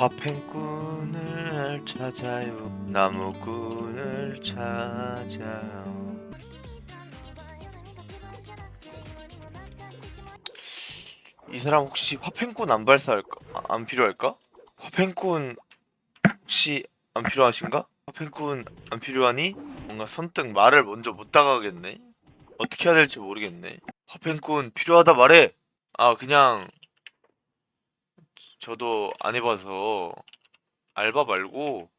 화펜꾼을 찾아요 나무꾼을 찾아요 이 사람 혹시 화펜꾼 안 발사할까? 아, 안 필요할까? 화펜꾼 혹시 안 필요하신가? 화펜꾼 안 필요하니? 뭔가 선뜻 말을 먼저 못 다가가겠네 어떻게 해야 될지 모르겠네 화펜꾼 필요하다 말해 아 그냥 저도 안 해봐서 알바 말고.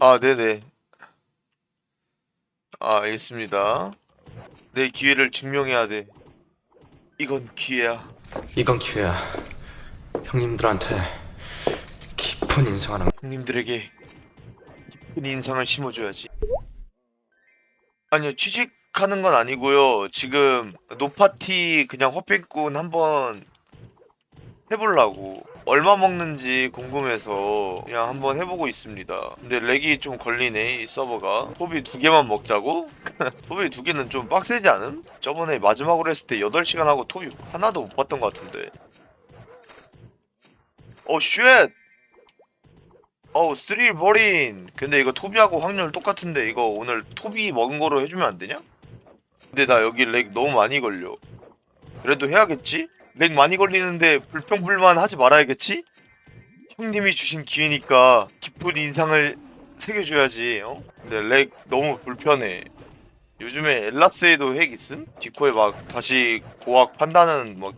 아 네네. 아 알겠습니다. 내 기회를 증명해야 돼. 이건 기회야. 이건 기회야. 형님들한테 깊은 인상 하나. 형님들에게 깊은 인상을 심어줘야지. 아니요 취직 하는 건 아니고요 지금 노파티 그냥 허핑꾼 한번 해보려고 얼마 먹는지 궁금해서 그냥 한번 해보고 있습니다 근데 렉이 좀 걸리네 이 서버가 토비 두 개만 먹자고? 토비 두 개는 좀 빡세지 않음? 저번에 마지막으로 했을 때 8시간 하고 토비 하나도 못 봤던 것 같은데 어 쉣! 어우 스릴 버린 근데 이거 토비하고 확률 똑같은데 이거 오늘 토비 먹은 거로 해주면 안 되냐? 근데 나 여기 렉 너무 많이 걸려 그래도 해야겠지? 렉 많이 걸리는데 불평불만 하지 말아야겠지? 형님이 주신 기회니까 깊은 인상을 새겨줘야지 어? 근데 렉 너무 불편해 요즘에 엘라스에도 핵 있음? 디코에 막 다시 고학 판다는 막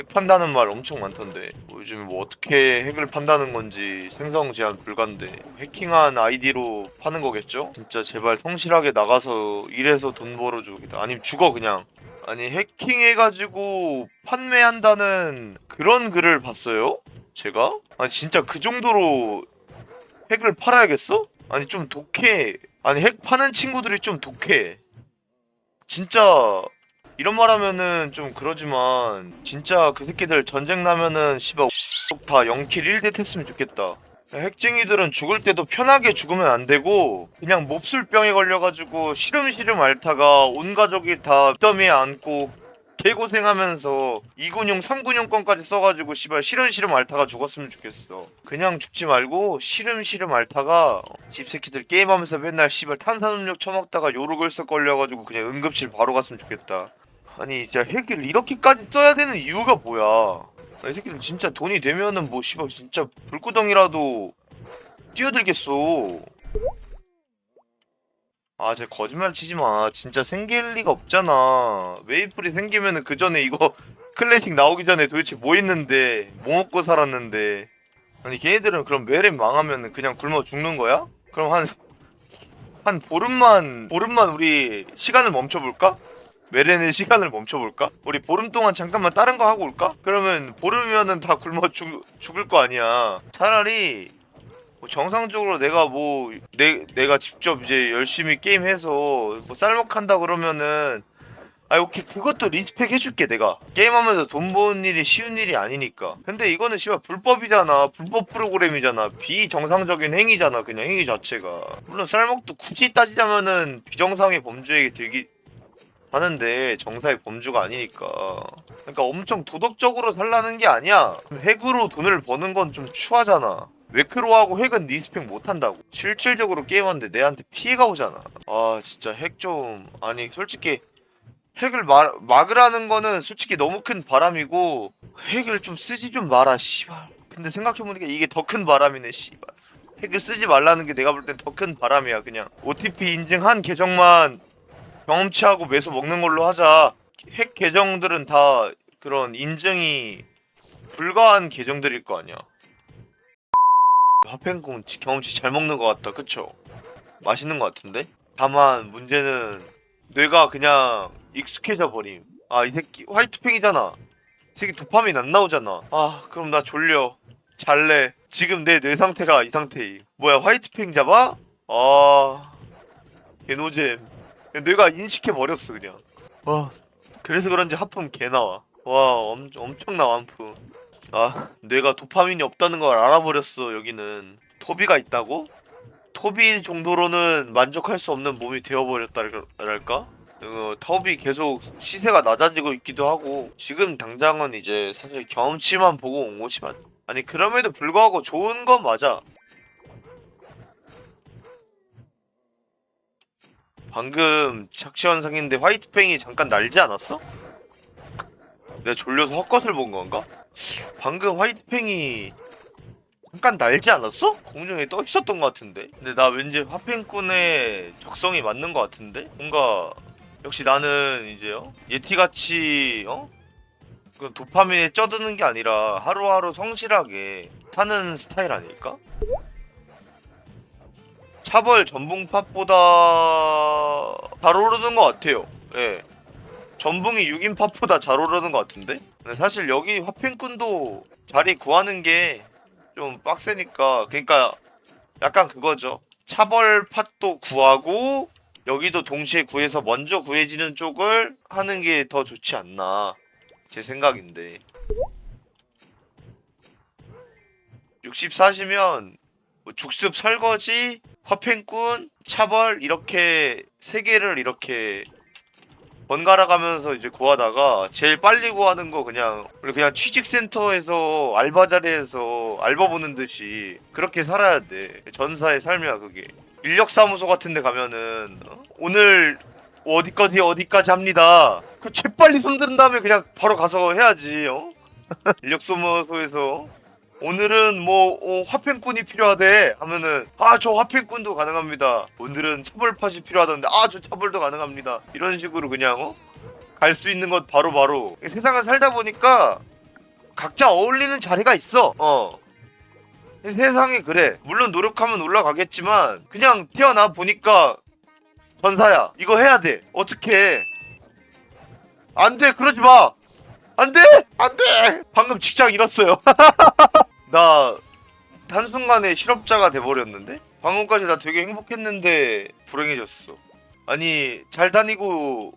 핵 판다는 말 엄청 많던데 뭐 요즘에 뭐 어떻게 핵을 판다는 건지 생성 제한 불가인데 해킹한 아이디로 파는 거겠죠? 진짜 제발 성실하게 나가서 일해서 돈 벌어주겠다 아니면 죽어 그냥 아니 해킹해가지고 판매한다는 그런 글을 봤어요? 제가? 아니 진짜 그 정도로 핵을 팔아야겠어? 아니 좀 독해 아니 핵 파는 친구들이 좀 독해 진짜 이런 말 하면은 좀 그러지만 진짜 그 새끼들 전쟁 나면은 씨발 다 0킬 1대 했으면 좋겠다. 핵쟁이들은 죽을 때도 편하게 죽으면 안 되고 그냥 몹쓸 병에 걸려가지고 시름시름 앓다가 온 가족이 다 덤에 안고 개고생하면서 2군용 3군용권까지 써가지고 씨발 시름시름 앓다가 죽었으면 좋겠어. 그냥 죽지 말고 시름시름 앓다가 집새끼들 게임하면서 맨날 씨발 탄산음료 처먹다가 요르글석 걸려가지고 그냥 응급실 바로 갔으면 좋겠다 아니 진짜 핵을 이렇게까지 써야 되는 이유가 뭐야 이 새끼들 진짜 돈이 되면은 뭐 씨발 진짜 불구덩이라도 뛰어들겠어. 아, 쟤 거짓말 치지 마. 진짜 생길 리가 없잖아. 메이플이 생기면은 그 전에 이거 클래식 나오기 전에 도대체 뭐 했는데, 뭐 먹고 살았는데. 아니, 걔네들은 그럼 메렘 망하면 그냥 굶어 죽는 거야? 그럼 한, 한 보름만, 보름만 우리 시간을 멈춰볼까? 메렌의 시간을 멈춰볼까? 우리 보름 동안 잠깐만 다른 거 하고 올까? 그러면 보름이면은 다 굶어 죽, 죽을 거 아니야. 차라리 뭐 정상적으로 내가 뭐 내, 내가 직접 이제 열심히 게임해서 뭐 쌀먹한다 그러면은 아 오케이 그것도 리스펙 해줄게 내가 게임하면서 돈 버는 일이 쉬운 일이 아니니까 근데 이거는 씨발 불법이잖아 불법 프로그램이잖아 비정상적인 행위잖아 그냥 행위 자체가 물론 쌀먹도 굳이 따지자면은 비정상의 범주에 들기 하는데 정사의 범주가 아니니까. 그러니까 엄청 도덕적으로 살라는 게 아니야. 핵으로 돈을 버는 건 좀 추하잖아. 웨크로하고 핵은 리스펙 못한다고. 실질적으로 게임하는데 내한테 피해가 오잖아. 아 진짜 핵 좀 아니 솔직히 핵을 막, 막으라는 거는 솔직히 너무 큰 바람이고 핵을 좀 쓰지 좀 마라 씨발. 근데 생각해보니까 이게 더 큰 바람이네 씨발. 핵을 쓰지 말라는 게 내가 볼 땐 더 큰 바람이야 그냥. OTP 인증한 계정만 경험치하고 매수 먹는 걸로 하자. 핵 계정들은 다 그런 인증이 불가한 계정들일 거 아니야. 하펜군 경험치 잘 먹는 것 같다. 그쵸? 맛있는 것 같은데? 다만 문제는 뇌가 그냥 익숙해져 버림. 아 이 새끼 화이트팽이잖아. 이 새끼 도파민 안 나오잖아. 아 그럼 나 졸려. 잘래. 지금 내 뇌 상태가 이 상태임. 뭐야 화이트팽 잡아? 아 개노잼. 뇌가 인식해 버렸어 그냥. 와 그래서 그런지 하품 개 나와. 와 엄, 엄청나 완품. 아 뇌가 도파민이 없다는 걸 알아버렸어 여기는. 토비가 있다고? 토비 정도로는 만족할 수 없는 몸이 되어버렸다랄까? 어, 터비 계속 시세가 낮아지고 있기도 하고 지금 당장은 이제 사실 경험치만 보고 온 것이 맞 아니 그럼에도 불구하고 좋은 건 맞아 방금 착시현상인데 화이트팽이 잠깐 날지 않았어? 내가 졸려서 헛것을 본 건가? 방금 화이트팽이 잠깐 날지 않았어? 공중에 떠 있었던 것 같은데 근데 나 왠지 화팽꾼의 적성이 맞는 것 같은데 뭔가 역시 나는 이제요 예티같이 어? 그 도파민에 쪄드는 게 아니라 하루하루 성실하게 사는 스타일 아닐까? 차벌 전붕팝보다 잘 오르는 것 같아요. 예. 전붕이 6인 팝보다 잘 오르는 것 같은데? 근데 사실 여기 화팽꾼도 자리 구하는 게 좀 빡세니까 그러니까 약간 그거죠. 차벌 팟도 구하고 여기도 동시에 구해서 먼저 구해지는 쪽을 하는 게 더 좋지 않나 제 생각인데. 64시면 뭐 죽습 설거지 화팽꾼 차벌 이렇게 세 개를 이렇게 번갈아 가면서 이제 구하다가 제일 빨리 구하는 거 그냥 원래 그냥 취직센터에서 알바 자리에서 알바 보는 듯이 그렇게 살아야 돼 전사의 삶이야 그게 인력사무소 같은 데 가면은 어? 오늘 어디까지 어디까지 합니다 그 재빨리 손든 다음에 그냥 바로 가서 해야지 어? 인력사무소에서 오늘은 뭐 어, 화pen꾼이 필요하대 하면은 아 저 화pen꾼도 가능합니다. 오늘은 차벌팟이 필요하던데 아 저 차벌도 가능합니다. 이런 식으로 그냥 어? 갈 수 있는 것 바로 바로. 세상을 살다 보니까 각자 어울리는 자리가 있어. 어. 세상이 그래. 물론 노력하면 올라가겠지만 그냥 태어나 보니까 전사야. 이거 해야 돼. 어떻게 안 돼. 그러지 마. 안 돼! 안 돼! 방금 직장 잃었어요 나 한순간에 실업자가 돼버렸는데? 방금까지 나 되게 행복했는데 불행해졌어. 아니 잘 다니고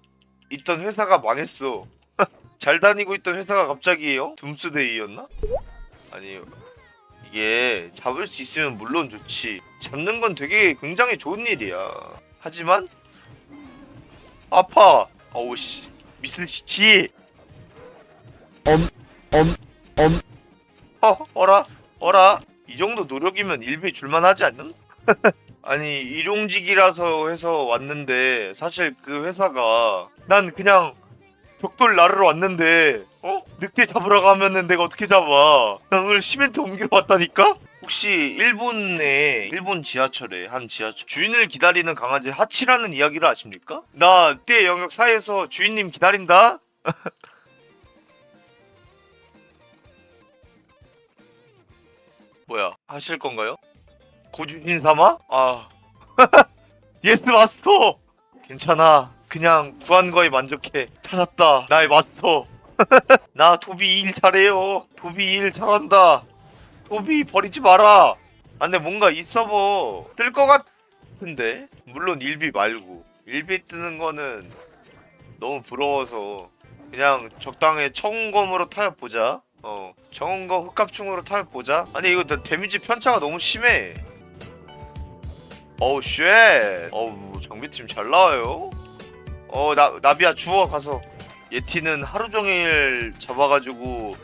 있던 회사가 망했어. 잘 다니고 있던 회사가 갑자기 어? 둠스데이였나? 아니 이게 잡을 수 있으면 물론 좋지. 잡는 건 되게 굉장히 좋은 일이야. 하지만 아파. 어우 씨 미스 시치. 엄엄엄 어, 어라? 어라? 이 정도 노력이면 일비 줄만 하지 않는? 아니, 일용직이라서 해서 왔는데, 사실 그 회사가, 난 그냥 벽돌 나르러 왔는데, 어? 늑대 잡으러 가면은 내가 어떻게 잡아? 난 오늘 시멘트 옮기러 왔다니까? 혹시 일본의, 일본 지하철에, 한 지하철, 주인을 기다리는 강아지 하치라는 이야기를 아십니까? 나 늑대 영역 사이에서 주인님 기다린다? 뭐야 하실 건가요? 고주신 삼아? 아. 예스 마스터! 괜찮아. 그냥 구한 거에 만족해. 찾았다. 나의 마스터. 나 도비 일 잘해요. 도비 일 잘한다. 도비 버리지 마라. 아 근데 뭔가 이 서버 뜰 것 같은데? 물론 일비 말고. 일비 뜨는 거는 너무 부러워서 그냥 적당히 청검으로 타협보자 어 정원거 흑갑충으로 타협 보자. 아니 이거 나 데미지 편차가 너무 심해. 어우 쉣. 어우 장비팀 잘 나와요. 어 나, 나비야 주워 가서. 예티는 하루 종일 잡아가지고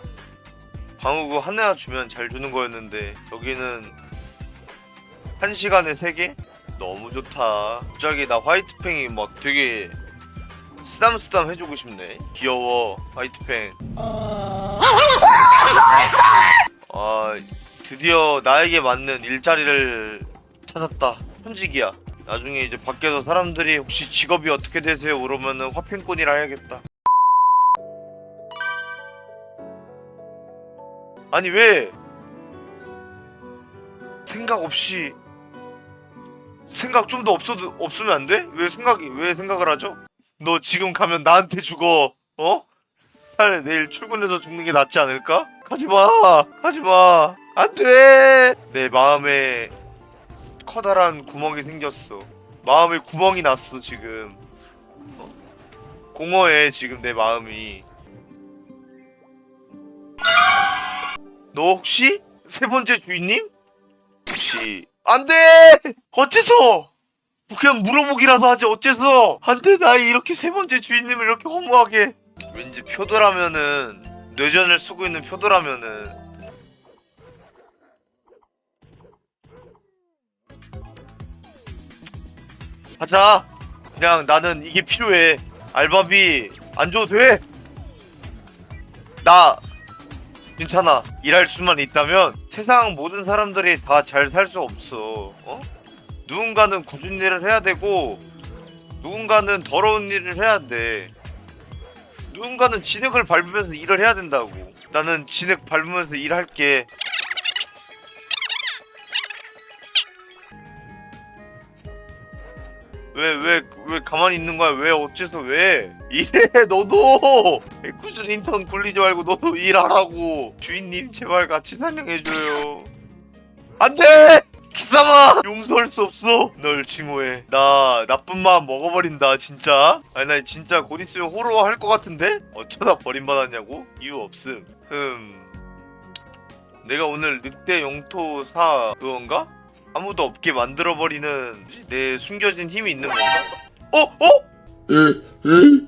방어구 하나 주면 잘 주는 거였는데 여기는 한 시간에 세 개? 너무 좋다. 갑자기 나 화이트팽이 막 되게 쓰담쓰담 해주고 싶네. 귀여워. 화이트팽 아 드디어 나에게 맞는 일자리를 찾았다. 현직이야. 나중에 이제 밖에서 사람들이 혹시 직업이 어떻게 되세요? 그러면은 화pen꾼이라 해야겠다. 아니 왜 생각 없이 생각 좀 더 없어도 없으면 안 돼? 왜 생각이 왜 생각을 하죠? 너 지금 가면 나한테 죽어. 어? 차라리 내일 출근해서 죽는 게 낫지 않을까? 가지마. 가지마. 안 돼. 내 마음에 커다란 구멍이 생겼어. 마음에 구멍이 났어 지금. 어? 공허해 지금 내 마음이. 너 혹시 세 번째 주인님? 혹시 안 돼! 어째서 그냥 물어보기라도 하지 어째서? 한테 나 이렇게 세 번째 주인님을 이렇게 허무하게. 왠지 표도라면은 뇌전을 쓰고 있는 표도라면은. 하자. 그냥 나는 이게 필요해. 알바비 안 줘도 돼? 나 괜찮아. 일할 수만 있다면 세상 모든 사람들이 다 잘 살 수 없어. 어? 누군가는 굳은 일을 해야 되고 누군가는 더러운 일을 해야 돼. 누군가는 진흙을 밟으면서 일을 해야 된다고. 나는 진흙 밟으면서 일할게. 왜 왜 왜 가만히 있는 거야? 왜 어째서 왜? 일해 너도! 꾸준 인턴 굴리지 말고 너도 일하라고. 주인님 제발 같이 사냥해줘요. 안 돼 기사마 용서할 수 없어! 널 칭호해. 나 나쁜 마음 먹어버린다 진짜. 아니 나 진짜 곧 있으면 호러 할 것 같은데? 어쩌다 버림받았냐고? 이유 없음. 음 내가 오늘 늑대 용토 사 그건가? 아무도 없게 만들어버리는 내 숨겨진 힘이 있는 건가? 어? 어? 에, 에?